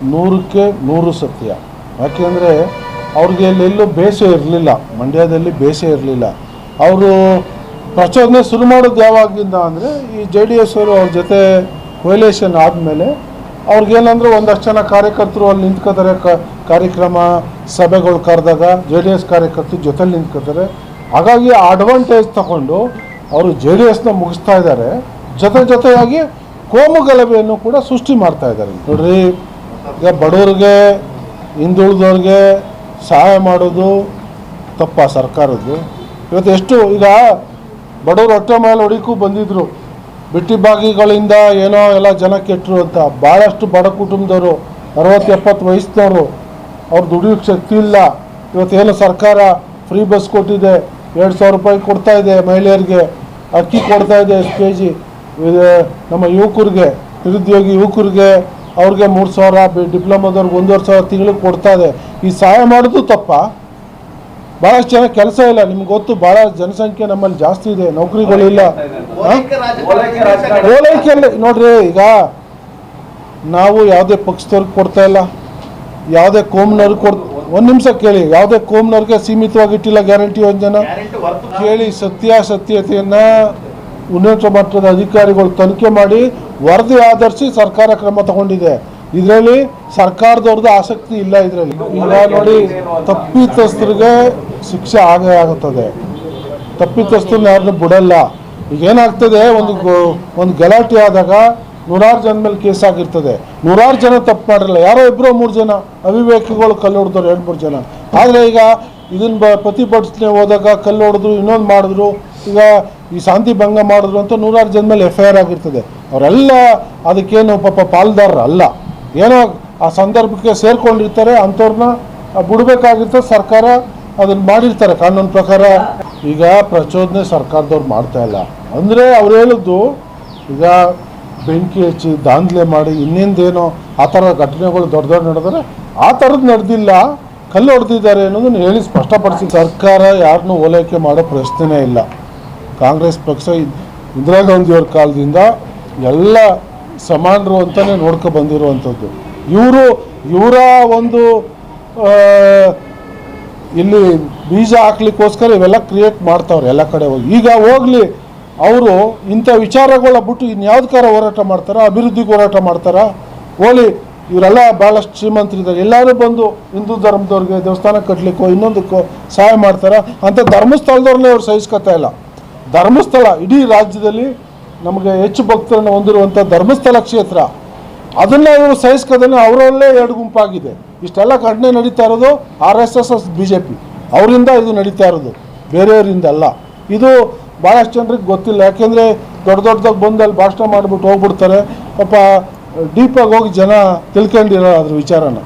ನೂರಕ್ಕೆ ನೂರು ಸತ್ಯ. ಯಾಕೆಂದರೆ ಅವ್ರಿಗೆ ಎಲ್ಲೆಲ್ಲೂ ಬೇಸೆ ಇರಲಿಲ್ಲ. ಮಂಡ್ಯದಲ್ಲಿ ಬೇಸೆ ಇರಲಿಲ್ಲ. ಅವರು ಪ್ರಚೋದನೆ ಶುರು ಮಾಡೋದು ಯಾವಾಗಿಂದ ಅಂದರೆ ಈ ಜೆ ಡಿ ಎಸ್ ಅವರು ಅವ್ರ ಜೊತೆ ಕೊಯ್ಲೇಷನ್ ಆದಮೇಲೆ ಅವ್ರಿಗೇನಂದ್ರೆ ಒಂದಷ್ಟು ಜನ ಕಾರ್ಯಕರ್ತರು ಅಲ್ಲಿ ನಿಂತ್ಕೋತಾರೆ. ಕಾರ್ಯಕ್ರಮ, ಸಭೆಗಳು ಕರೆದಾಗ ಜೆ ಡಿ ಎಸ್ ಕಾರ್ಯಕರ್ತರು ಜೊತೆಲಿ ನಿಂತ್ಕೋತಾರೆ. ಹಾಗಾಗಿ ಅಡ್ವಾಂಟೇಜ್ ತಗೊಂಡು ಅವರು ಜೆ ಡಿ ಎಸ್ನ ಮುಗಿಸ್ತಾ ಇದ್ದಾರೆ. ಜೊತೆ ಜೊತೆಯಾಗಿ ಕೋಮು ಗಲಭೆಯನ್ನು ಕೂಡ ಸೃಷ್ಟಿ ಮಾಡ್ತಾ ಇದ್ದಾರೆ. ನೋಡ್ರಿ ಈಗ ಬಡವ್ರಿಗೆ, ಹಿಂದುಳಿದವ್ರಿಗೆ ಸಹಾಯ ಮಾಡೋದು ತಪ್ಪ ಸರ್ಕಾರದ್ದು. ಇವತ್ತು ಎಷ್ಟು, ಈಗ ಬಡವರು ಹೊಟ್ಟೆ ಮೇಲೆ ಹೊಡಿಕೂ ಬಂದಿದ್ರು. ಬಿಟ್ಟಿ ಬಾಗಿಗಳಿಂದ ಏನೋ ಎಲ್ಲ ಜನ ಕೆಟ್ಟರು ಅಂತ. ಭಾಳಷ್ಟು ಬಡ ಕುಟುಂಬದವರು ಅರವತ್ತು ಎಪ್ಪತ್ತು ವಯಸ್ಸಿನವರು, ಅವ್ರು ದುಡಿಯೋಕ್ಕೆ ಶಕ್ತಿ ಇಲ್ಲ. ಇವತ್ತೇನು ಸರ್ಕಾರ ಫ್ರೀ ಬಸ್ ಕೊಟ್ಟಿದೆ, ಎರಡು ಸಾವಿರ ರೂಪಾಯಿ ಕೊಡ್ತಾ ಇದೆ ಮಹಿಳೆಯರಿಗೆ, ಅಕ್ಕಿ ಕೊಡ್ತಾ ಇದೆ ಎಷ್ಟು ಕೆ ಜಿ ನಮ್ಮ ಯುವಕರಿಗೆ, ನಿರುದ್ಯೋಗಿ ಯುವಕರಿಗೆ ಅವ್ರಿಗೆ ಮೂರು ಸಾವಿರ ಬಿ- ಡಿಪ್ಲೊಮಾದವ್ರಿಗೆ ಒಂದೂವರೆ ಸಾವಿರ ತಿಂಗಳಿಗೆ ಕೊಡ್ತಾ ಇದೆ. ಈ ಸಹಾಯ ಮಾಡೋದು ತಪ್ಪ. ಭಾಳಷ್ಟು ಜನ ಕೆಲಸ ಇಲ್ಲ. ನಿಮ್ಗೆ ಗೊತ್ತು ಭಾಳ ಜನಸಂಖ್ಯೆ ನಮ್ಮಲ್ಲಿ ಜಾಸ್ತಿ ಇದೆ. ನೌಕರಿಗಳಿಲ್ಲ ಓಲೈಕೆಯಲ್ಲಿ ನೋಡ್ರಿ ಈಗ ನಾವು ಯಾವುದೇ ಪಕ್ಷದವ್ರಿಗೆ ಕೊಡ್ತಾ ಇಲ್ಲ. ಯಾವುದೇ ಕೋಮ್ನವ್ರಿಗೆ ಕೊಡ್ ಒಂದು ನಿಮಿಷ ಕೇಳಿ. ಯಾವುದೇ ಕೋಮ್ನವ್ರಿಗೆ ಸೀಮಿತವಾಗಿಟ್ಟಿಲ್ಲ ಗ್ಯಾರಂಟಿ ಗ್ಯಾರಂಟಿ ಜನ ಕೇಳಿ ಸತ್ಯಾಸತ್ಯತೆಯನ್ನು ಉನ್ನತ ಮಟ್ಟದ ಅಧಿಕಾರಿಗಳು ತನಿಖೆ ಮಾಡಿ ವರದಿ ಆಧರಿಸಿ ಸರ್ಕಾರ ಕ್ರಮ ತಗೊಂಡಿದೆ. ಇದರಲ್ಲಿ ಸರ್ಕಾರದವ್ರದ್ದು ಆಸಕ್ತಿ ಇಲ್ಲ ಇದರಲ್ಲಿ. ಈಗ ನೋಡಿ, ತಪ್ಪಿತಸ್ಥರಿಗೆ ಶಿಕ್ಷೆ ಆಗೇ ಆಗುತ್ತದೆ. ತಪ್ಪಿತಸ್ಥರನ್ನ ಯಾರನ್ನು ಬಿಡಲ್ಲ. ಈಗ ಏನಾಗ್ತದೆ, ಒಂದು ಒಂದು ಗಲಾಟೆ ಆದಾಗ ನೂರಾರು ಜನ ಮೇಲೆ ಕೇಸ್ ಆಗಿರ್ತದೆ. ನೂರಾರು ಜನ ತಪ್ಪು ಮಾಡಿರಲ್ಲ. ಯಾರೋ ಇಬ್ಬರೋ ಮೂರು ಜನ, ಅವಿವೇಕಿಗಳು ಕಲ್ಲು ಹೊಡೆದವ್ರು ಎರಡು ಮೂರು ಜನ. ಆದರೆ ಈಗ ಇದನ್ನ ಪ್ರತಿಭಟನೆ ಹೋದಾಗ ಕಲ್ಲು ಹೊಡೆದ್ರು ಇನ್ನೊಂದು ಮಾಡಿದ್ರು. ಈಗ ಈ ಶಾಂತಿ ಭಂಗ ಮಾಡಿದ್ರು ಅಂತ ನೂರಾರು ಜನ ಮೇಲೆ ಎಫ್ ಐ ಆರ್ ಆಗಿರ್ತದೆ. ಅವರೆಲ್ಲ ಅದಕ್ಕೇನು ಪಾಪ ಪಾಲ್ದಾರರು ಅಲ್ಲ. ಏನೋ ಆ ಸಂದರ್ಭಕ್ಕೆ ಸೇರ್ಕೊಂಡಿರ್ತಾರೆ, ಅಂಥವ್ರನ್ನ ಬಿಡಬೇಕಾಗಿರ್ತದೆ, ಸರ್ಕಾರ ಅದನ್ನ ಮಾಡಿರ್ತಾರೆ. ಕಾನೂನು ಪ್ರಕಾರ ಈಗ ಪ್ರಚೋದನೆ ಸರ್ಕಾರದವ್ರು ಮಾಡ್ತಾ ಇಲ್ಲ. ಅಂದರೆ ಅವ್ರು ಹೇಳಿದ್ದು ಈಗ ಬೆಂಕಿ ಹಚ್ಚಿ ದಾಂಧಲೆ ಮಾಡಿ ಇನ್ನೇಂದೇನೋ ಆ ಥರ ಘಟನೆಗಳು ದೊಡ್ಡ ದೊಡ್ಡ ನಡೆದರೆ ಆ ಥರದ್ದು ನಡೆದಿಲ್ಲ, ಕಲ್ಲು ಹೊಡೆದಿದ್ದಾರೆ ಅನ್ನೋದನ್ನ ಹೇಳಿ ಸ್ಪಷ್ಟಪಡಿಸಿ. ಸರ್ಕಾರ ಯಾರನ್ನೂ ಓಲೈಕೆ ಮಾಡೋ ಪ್ರಶ್ನೆನೇ ಇಲ್ಲ. ಕಾಂಗ್ರೆಸ್ ಪಕ್ಷ ಇದ್- ಇಂದಿರಾ ಗಾಂಧಿಯವ್ರ ಕಾಲದಿಂದ ಎಲ್ಲ ಸಮಾನರು ಅಂತಲೇ ನೋಡ್ಕೊ ಬಂದಿರುವಂಥದ್ದು. ಇವರು ಇವರ ಒಂದು ಇಲ್ಲಿ ಬೀಜ ಹಾಕ್ಲಿಕ್ಕೋಸ್ಕರ ಇವೆಲ್ಲ ಕ್ರಿಯೇಟ್ ಮಾಡ್ತಾವ್ರೆ ಎಲ್ಲ ಕಡೆ ಹೋಗಿ. ಈಗ ಹೋಗ್ಲಿ, ಅವರು ಇಂಥ ವಿಚಾರಗಳ ಬಿಟ್ಟು ಇನ್ಯಾವ್ದಕ್ಕಾರ ಹೋರಾಟ ಮಾಡ್ತಾರ, ಅಭಿವೃದ್ಧಿಗೆ ಹೋರಾಟ ಮಾಡ್ತಾರ? ಹೋಲಿ ಇವರೆಲ್ಲ ಭಾಳಷ್ಟು ಶ್ರೀಮಂತರಿದ್ದಾರೆ ಎಲ್ಲರೂ ಬಂದು ಹಿಂದೂ ಧರ್ಮದವ್ರಿಗೆ ದೇವಸ್ಥಾನ ಕಟ್ಟಲಿಕ್ಕೋ ಇನ್ನೊಂದಕ್ಕೋ ಸಹಾಯ ಮಾಡ್ತಾರ? ಅಂತ ಧರ್ಮಸ್ಥಳದವ್ರನ್ನೇ ಅವ್ರು ಸಹಿಸ್ಕೊತಾ ಇಲ್ಲ. ಧರ್ಮಸ್ಥಳ, ಇಡೀ ರಾಜ್ಯದಲ್ಲಿ ನಮಗೆ ಹೆಚ್ಚು ಭಕ್ತರನ್ನು ಹೊಂದಿರುವಂಥ ಧರ್ಮಸ್ಥಳ ಕ್ಷೇತ್ರ, ಅದನ್ನು ಇವರು ಸಹಿಸ್ಕೋದನ್ನು ಅವರಲ್ಲೇ ಎರಡು ಗುಂಪಾಗಿದೆ. ಇಷ್ಟೆಲ್ಲ ಘಟನೆ ನಡೀತಾ ಇರೋದು R S S S B J P ಅವರಿಂದ ಇದು ನಡೀತಾ ಇರೋದು, ಬೇರೆಯವರಿಂದ ಅಲ್ಲ. ಇದು ಭಾಳಷ್ಟು ಜನರಿಗೆ ಗೊತ್ತಿಲ್ಲ. ಯಾಕೆಂದರೆ ದೊಡ್ಡ ದೊಡ್ಡದಾಗಿ ಬಂದು ಅಲ್ಲಿ ಭಾಷಣ ಮಾಡಿಬಿಟ್ಟು ಹೋಗ್ಬಿಡ್ತಾರೆ. ಪಾಪ ಡೀಪಾಗಿ ಹೋಗಿ ಜನ ತಿಳ್ಕೊಂಡಿರೋ ಅದ್ರ ವಿಚಾರನ.